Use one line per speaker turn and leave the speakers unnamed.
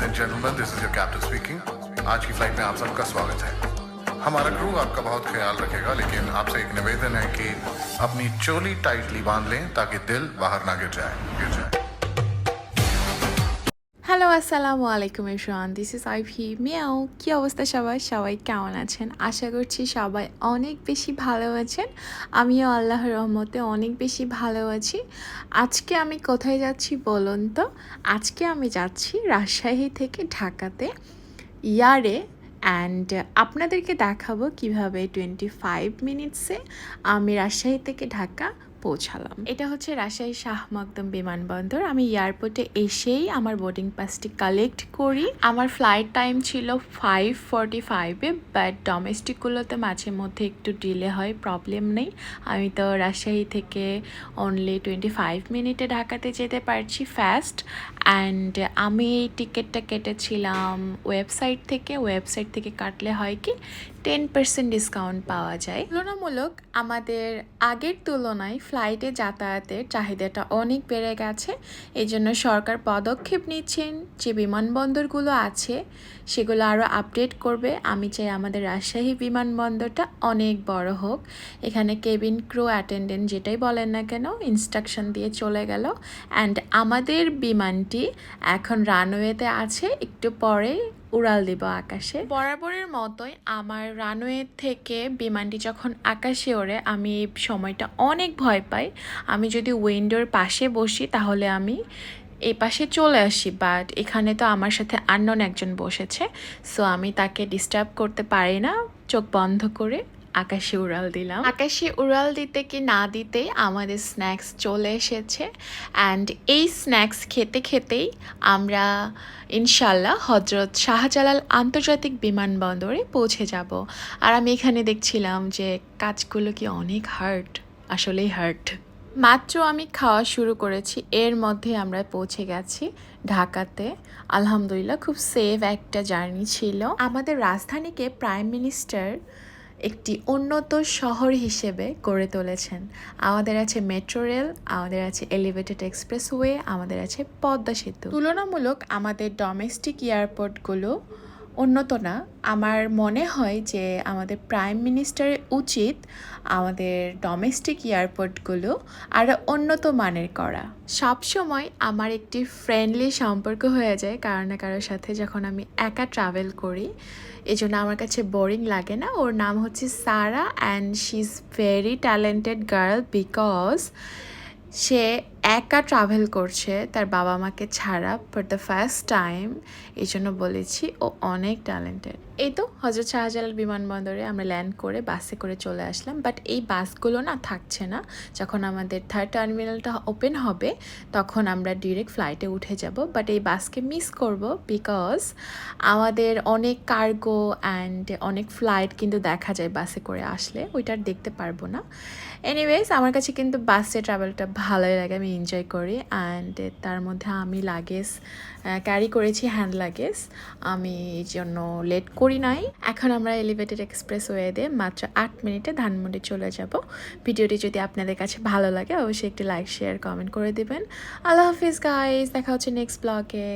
Ladies and gentlemen, this is your captain speaking. आज की flight में आप सबका स्वागत है। हमारा क्रू आपका बहुत ख्याल रखेगा लेकिन आपसे एक निवेदन है कि अपनी चोली टाइटली बाँध लें ताकि दिल बाहर ना गिर जाए। गिर जाए।
হ্যালো আসসালামু আলাইকুম Irshan this is Ivy Miao. কি অবস্থা সবাই? সবাই কেমন আছেন? আশা করছি সবাই অনেক বেশি ভালো আছেন। আমিও আল্লাহর রহমতে অনেক বেশি ভালো আছি। আজকে আমি কোথায় যাচ্ছি বলুন তো? আজকে আমি যাচ্ছি রাজশাহী থেকে ঢাকাতে ইয়ারে। অ্যান্ড আপনাদেরকে দেখাবো কীভাবে টোয়েন্টি ফাইভ মিনিটসে আমি রাজশাহী থেকে ঢাকা পৌঁছালাম। এটা হচ্ছে রাজশাহী শাহ মকদম বিমানবন্দর। আমি এয়ারপোর্টে এসেই আমার বোর্ডিং পাসটি কালেক্ট করি। আমার ফ্লাইট টাইম ছিল ফাইভ ফর্টি ফাইভে বাট ডোমেস্টিকগুলোতে মাঝে মধ্যে একটু ডিলে হয় প্রবলেম নেই। আমি তো রাজশাহী থেকে অনলি টোয়েন্টি ফাইভ মিনিটে ঢাকাতে যেতে পারছি ফাস্ট অ্যান্ড আমি এই টিকিটটা কেটেছিলাম ওয়েবসাইট থেকে। ওয়েবসাইট থেকে কাটলে হয় কি টেন পার্সেন্ট ডিসকাউন্ট পাওয়া যায়। তুলনামূলক আমাদের আগের তুলনায় ফ্লাইটে যাতায়াতের চাহিদাটা অনেক বেড়ে গেছে। এই জন্য সরকার পদক্ষেপ নিচ্ছেন, যে বিমানবন্দরগুলো আছে সেগুলো আরও আপডেট করবে। আমি চাই আমাদের রাজশাহী বিমানবন্দরটা অনেক বড় হোক। এখানে কেবিন ক্রু অ্যাটেন্ডেন্ট যেটাই বলেন না কেন ইনস্ট্রাকশন দিয়ে চলে গেল। অ্যান্ড আমাদের বিমানটি এখন রানওয়েতে আছে। একটু পরে উড়াল দেব আকাশে। বরাবরের মতোই আমার রানওয়ে থেকে বিমানটি যখন আকাশে ওড়ে, আমি এই সময়টা অনেক ভয় পাই। আমি যদি উইন্ডোর পাশে বসি, তাহলে আমি এই পাশে চলে আসি বাট এখানে তো আমার সাথে আননোন একজন বসেছে সো আমি তাকে ডিস্টার্ব করতে পারি না, চোখ বন্ধ করে। আকাশে উড়াল দিলাম। আকাশে উড়াল দিতে কি না দিতে আমাদের স্ন্যাক্স চলে এসেছে। অ্যান্ড এই স্ন্যাক্স খেতে খেতেই আমরা ইনশাল্লাহ হজরত শাহজালাল আন্তর্জাতিক বিমানবন্দরে পৌঁছে যাব। আর আমি এখানে দেখছিলাম যে কাজগুলো কি অনেক হার্ট আসলেই হার্ট মাত্র আমি খাওয়া শুরু করেছি, এর মধ্যে আমরা পৌঁছে গেছি ঢাকাতে। আলহামদুলিল্লাহ, খুব সেফ একটা জার্নি ছিল। আমাদের রাজধানীকে প্রাইম মিনিস্টার একটি উন্নত শহর হিসেবে গড়ে তুলেছেন। আমাদের আছে মেট্রো রেল আমাদের আছে এলিভেটেড এক্সপ্রেসওয়ে আমাদের আছে পদ্মা সেতু। তুলনামূলক আমাদের ডোমেস্টিক এয়ারপোর্টগুলো উন্নত না, আমার মনে হয় যে আমাদের প্রাইম মিনিস্টারের উচিত আমাদের ডোমেস্টিক এয়ারপোর্টগুলো আরও উন্নত মানের করা। সবসময় আমার একটি ফ্রেন্ডলি সম্পর্ক হয়ে যায় কারও না কারোর সাথে যখন আমি একা ট্রাভেল করি। এই জন্য আমার কাছে বোরিং লাগে না। ওর নাম হচ্ছে Sara and she is very talented girl because সে একা ট্রাভেল করছে, তার বাবা মাকে ছাড়া ফর দ্য ফার্স্ট টাইম এই জন্য বলেছি ও অনেক ট্যালেন্টেড এই তো হজরত শাহজালাল বিমানবন্দরে আমরা ল্যান্ড করে বাসে করে চলে আসলাম বাট এই বাসগুলো না থাকছে না। যখন আমাদের থার্ড টার্মিনালটা ওপেন হবে, তখন আমরা ডিরেক্ট ফ্লাইটে উঠে যাব বাট এই বাসকে মিস করব বিকজ আমাদের অনেক কার্গো অ্যান্ড অনেক ফ্লাইট কিন্তু দেখা যায় বাসে করে আসলে ওইটার দেখতে পারব না। এনিওয়েজ আমার কাছে কিন্তু বাসে ট্রাভেলটা ভালোই লাগে, আমি এনজয় করি অ্যান্ড তার মধ্যে আমি লাগেজ ক্যারি করেছি হ্যান্ড লাগেজ আমি এই জন্য লেট করি নাই। এখন আমরা এলিভেটেড এক্সপ্রেস ওয়েতে মাত্র আট মিনিটে ধানমন্ডি চলে যাব। ভিডিওটি যদি আপনাদের কাছে ভালো লাগে, অবশ্যই একটি লাইক শেয়ার কমেন্ট করে দেবেন। আল্লাহ হাফিজ গাইজ দেখা হচ্ছে নেক্সট ব্লগে